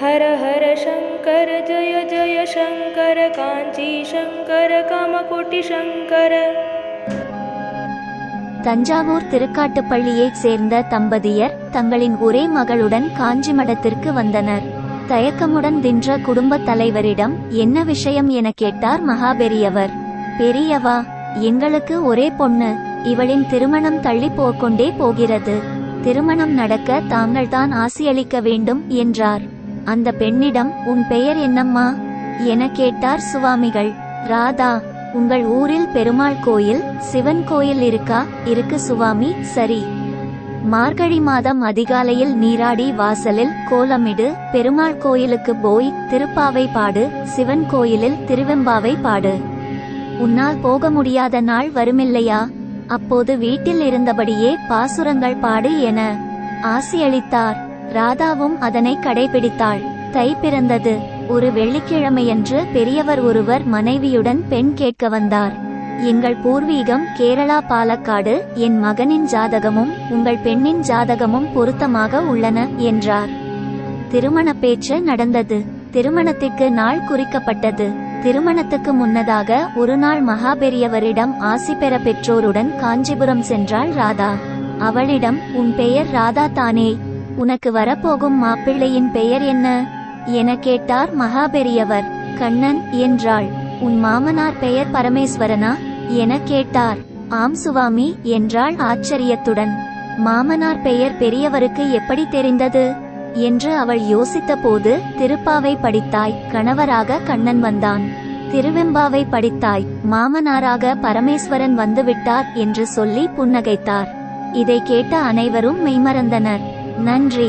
हर हर शङ्कर जय जय शङ्कर काञ्ची शङ्कर कामकोटि शङ्कर தஞ்சாவூர் திருக்காட்டுப்பள்ளியைச் சேர்ந்த தம்பதியர் தங்களின் ஒரே மகளுடன் காஞ்சி மடத்திற்கு வந்தனர் தயக்கமுடன் நின்ற குடும்பத் தலைவரிடம் என்ன விஷயம் என கேட்டார் மகாபெரியவர் பெரியவா எங்களுக்கு ஒரே பொண்ணு இவளின் திருமணம் தள்ளி போக்கொண்டே போகிறது திருமணம் நடக்க தாங்கள்தான் ஆசியளிக்க வேண்டும் என்றார் அந்த பெண்ணிடம் உன் பெயர் என்னம்மா? என கேட்டார் சுவாமிகள். ராதா உங்கள் ஊரில் பெருமாள் கோயில் சிவன் கோயில் இருக்கா? இருக்கு சுவாமி சரி. மார்கழி மாதம் அதிகாலையில் நீராடி வாசலில் கோலமிடு பெருமாள் கோயிலுக்கு போய் திருப்பாவை பாடு சிவன் கோயிலில் திருவெம்பாவை பாடு. உன்னால் போக முடியாத நாள் வருமில்லையா? அப்போது வீட்டில் இருந்தபடியே பாசுரங்கள் பாடு என ஆசியளித்தார். ராதாவும் அதனை கடைபிடித்தாள். தை பிறந்தது. ஒரு வெள்ளிக்கிழமையன்று பெரியவர் ஒருவர் மனைவியுடன் பெண் கேட்க வந்தார். எங்கள் பூர்வீகம் கேரளா பாலக்காடு என் மகனின் ஜாதகமும் உங்கள் பெண்ணின் ஜாதகமும் பொருத்தமாக உள்ளன என்றார். திருமண பேச்சு நடந்தது. திருமணத்திற்கு நாள் குறிக்கப்பட்டது. திருமணத்துக்கு முன்னதாக ஒரு நாள் மகாபெரியவரிடம் ஆசி பெற பெற்றோருடன் காஞ்சிபுரம் சென்றாள் ராதா. அவளிடம் உன் பெயர் ராதா தானே உனக்கு வரப்போகும் மாப்பிள்ளையின் பெயர் என்ன? என கேட்டார் மகாபெரியவர். கண்ணன் என்றாள். உன் மாமனார் பெயர் பரமேஸ்வரனா? என கேட்டார். ஆம் சுவாமி என்றாள் ஆச்சரியத்துடன். மாமனார் பெயர் பெரியவருக்கு எப்படி தெரிந்தது? என்று அவள் யோசித்தபோது திருப்பாவை படித்தாய். கணவராக கண்ணன் வந்தான். திருவெம்பாவை படித்தாய். மாமனாராக பரமேஸ்வரன் வந்துவிட்டார் என்று சொல்லி புன்னகைத்தார். இதை கேட்ட அனைவரும் மெய்மறந்தனர். நன்றி